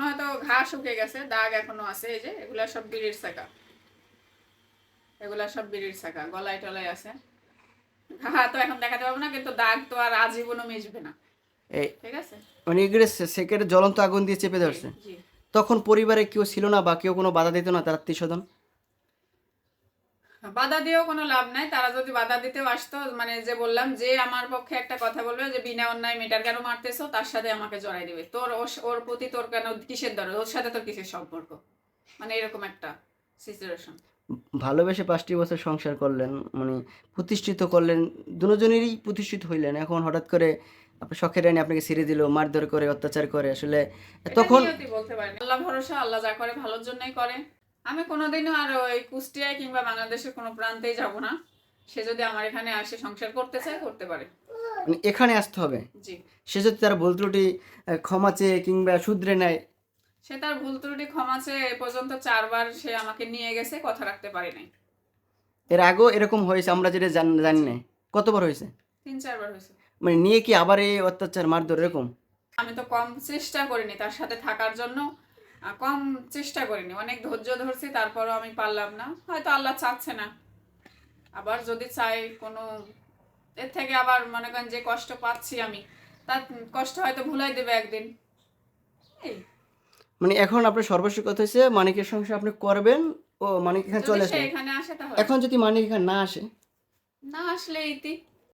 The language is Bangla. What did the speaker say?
এখনও হয়তো ঘা শুকে গেছে দাগ এখনও আছে এই যে এগুলা সব বিড়ির শাখা। এগুলা সব বিড়ির শাখা গলায় টলায় আছে। ঘা তো এখন দেখাতে পাবো না কিন্তু দাগ তো আর আজীবনও মিশবে না। এই ঠিক আছে? মানে এগুলো সেকের জ্বলন্ত আগুন দিয়ে চেপে ধরছে? জি তখন পরিবারে কেউ ছিল না বা কেউ কোনো বাধা দিত না তার আত্মীয় স্বজন বাধা দিয়েও কোনো লাভ নাই। তারা যদি বাধা দিতেও আসতো মানে যে বললাম যে আমার পক্ষে একটা কথা বলবে যে বিনা অন্যায় মেটার কেন মারতেছো তার সাথে আমাকে জড়াই দিবে। তোর ওর- প্রতি তোর কেন কিসের দরদ ওর সাথে তোর কিসের সম্পর্ক? মানে এরকম একটা সিচুয়েশন ভালোবেসে পাঁচটি বছর সংসার করলেন মানে প্রতিষ্ঠিত করলেন দুজনেরই প্রতিষ্ঠিত হইলেন। এখন হঠাৎ করে আপনার শখের রানী আপনাকে ছেড়ে দিল মারধর করে অত্যাচার করে। আসলে তখন বলতে পারি আল্লাহ ভরসা আল্লাহ যা করে ভালোর জন্যই করে। আমি কোনোদিনও আর ওই কুষ্টিয়ায় কিংবা বাংলাদেশের কোনো প্রান্তেই যাব না। সে যদি আমার এখানে আসে সংসার করতে চায় করতে পারে। মানে এখানে আসতে হবে? জি। সে যদি তার ভুল ত্রুটি ক্ষমা চেয়ে কিংবা শুধরে নেয়? সে তার ভুল ত্রুটি ক্ষমা চেয়ে এ পর্যন্ত চারবার সে আমাকে নিয়ে গেছে কথা রাখতে পারি নাই। এর আগেও এরকম হয়েছে আমরা যেটা জান- জানি না কতবার হয়েছে? তিন চারবার হয়েছে। মানে নিয়ে কি আবার এই অত্যাচার মারধর এরকম? আমি তো কম চেষ্টা করিনি তার সাথে থাকার জন্য। কম চেষ্টা করিনি। অনেক ধৈর্য ধরছি তারপরও আমি পারলাম না। হয়তো আল্লাহ চাচ্ছে না। আবার যদি চাই কোনো এর থেকে আবার মনে করেন যে কষ্ট পাচ্ছি আমি তার কষ্ট হয়তো ভুলাই দেবে একদিন। এই। মানে এখন আপনার সর্বস্ব কথা হয়েছে মানিকের সংসার আপনি করবেন ও মানিক এখানে চলে আসে এখন যদি মানিক এখানে না আসে? না আসলে ইতি